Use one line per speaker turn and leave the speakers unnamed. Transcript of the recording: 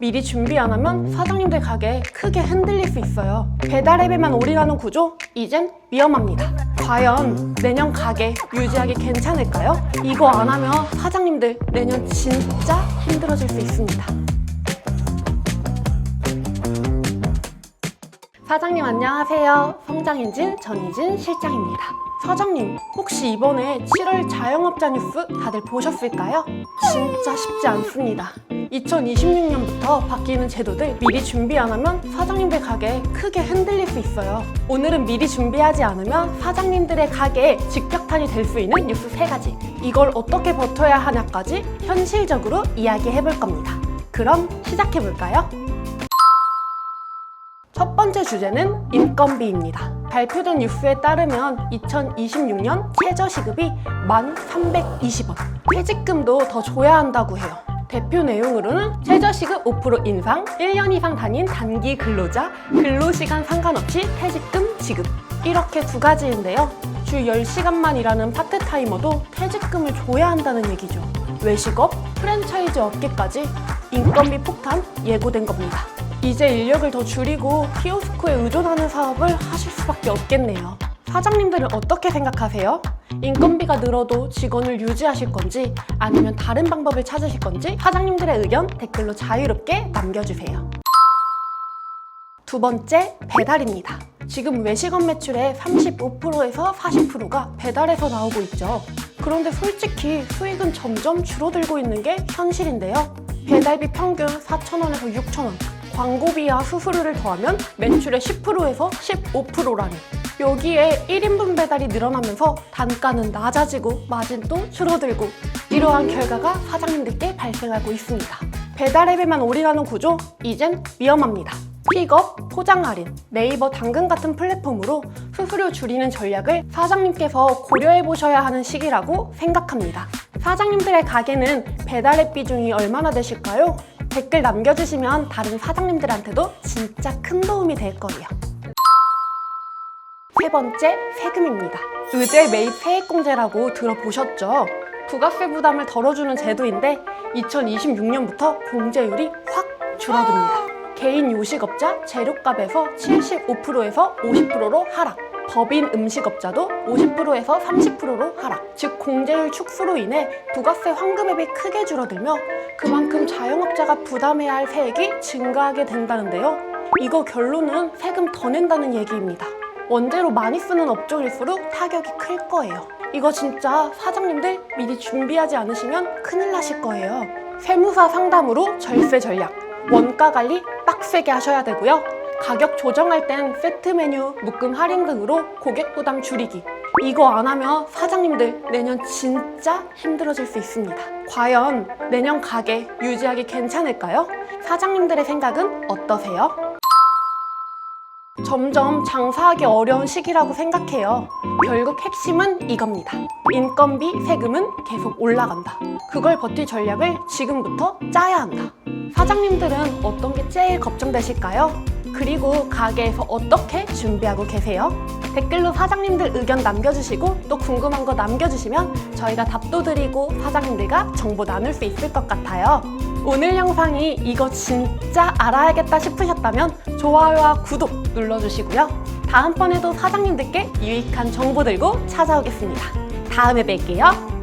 미리 준비 안 하면 사장님들 가게 크게 흔들릴 수 있어요. 배달 앱에만 올인하는 구조? 이젠 위험합니다. 과연 내년 가게 유지하기 괜찮을까요? 이거 안 하면 사장님들 내년 진짜 힘들어질 수 있습니다. 사장님 안녕하세요. 성장인진 전희진 실장입니다. 사장님, 혹시 이번에 7월 자영업자 뉴스 다들 보셨을까요? 진짜 쉽지 않습니다. 2026년부터 바뀌는 제도들 미리 준비 안 하면 사장님들 가게 크게 흔들릴 수 있어요. 오늘은 미리 준비하지 않으면 사장님들의 가게에 직격탄이 될 수 있는 뉴스 세가지 이걸 어떻게 버텨야 하냐까지 현실적으로 이야기해 볼 겁니다. 그럼 시작해 볼까요? 첫 번째 주제는 인건비입니다. 발표된 뉴스에 따르면 2026년 최저시급이 1,320원. 퇴직금도 더 줘야 한다고 해요. 대표 내용으로는 최저시급 5% 인상, 1년 이상 다닌 단기 근로자, 근로시간 상관없이 퇴직금 지급. 이렇게 두 가지인데요. 주 10시간만 일하는 파트타이머도 퇴직금을 줘야 한다는 얘기죠. 외식업, 프랜차이즈 업계까지 인건비 폭탄 예고된 겁니다. 이제 인력을 더 줄이고 키오스크에 의존하는 사업을 하실 수밖에 없겠네요. 사장님들은 어떻게 생각하세요? 인건비가 늘어도 직원을 유지하실 건지 아니면 다른 방법을 찾으실 건지 사장님들의 의견 댓글로 자유롭게 남겨주세요. 두 번째, 배달입니다. 지금 외식업 매출의 35%에서 40%가 배달에서 나오고 있죠. 그런데 솔직히 수익은 점점 줄어들고 있는 게 현실인데요. 배달비 평균 4,000원에서 6,000원, 광고비와 수수료를 더하면 매출의 10%에서 15%라니. 여기에 1인분 배달이 늘어나면서 단가는 낮아지고 마진도 줄어들고 이러한 결과가 사장님들께 발생하고 있습니다. 배달 앱에만 올인하는 구조? 이젠 위험합니다. 픽업, 포장 할인, 네이버 당근 같은 플랫폼으로 수수료 줄이는 전략을 사장님께서 고려해 보셔야 하는 시기라고 생각합니다. 사장님들의 가게는 배달앱 비중이 얼마나 되실까요? 댓글 남겨주시면 다른 사장님들한테도 진짜 큰 도움이 될 거예요. 세 번째, 세금입니다. 의제 매입 세액공제라고 들어보셨죠? 부가세 부담을 덜어주는 제도인데 2026년부터 공제율이 확 줄어듭니다. 개인 요식업자 재료값에서 75%에서 50%로 하락. 법인 음식업자도 50%에서 30%로 하락. 즉 공제율 축소로 인해 부가세 환급액이 크게 줄어들며 그만큼 자영업자가 부담해야 할 세액이 증가하게 된다는데요. 이거 결론은 세금 더 낸다는 얘기입니다. 원재료 많이 쓰는 업종일수록 타격이 클 거예요. 이거 진짜 사장님들 미리 준비하지 않으시면 큰일 나실 거예요. 세무사 상담으로 절세 전략, 원가 관리 빡세게 하셔야 되고요. 가격 조정할 땐 세트 메뉴, 묶음 할인 등으로 고객 부담 줄이기. 이거 안 하면 사장님들 내년 진짜 힘들어질 수 있습니다. 과연 내년 가게 유지하기 괜찮을까요? 사장님들의 생각은 어떠세요? 점점 장사하기 어려운 시기라고 생각해요. 결국 핵심은 이겁니다. 인건비, 세금은 계속 올라간다. 그걸 버틸 전략을 지금부터 짜야 한다. 사장님들은 어떤 게 제일 걱정되실까요? 그리고 가게에서 어떻게 준비하고 계세요? 댓글로 사장님들 의견 남겨주시고 또 궁금한 거 남겨주시면 저희가 답도 드리고 사장님들과 정보 나눌 수 있을 것 같아요. 오늘 영상이 이거 진짜 알아야겠다 싶으셨다면 좋아요와 구독 눌러주시고요. 다음번에도 사장님들께 유익한 정보 들고 찾아오겠습니다. 다음에 뵐게요.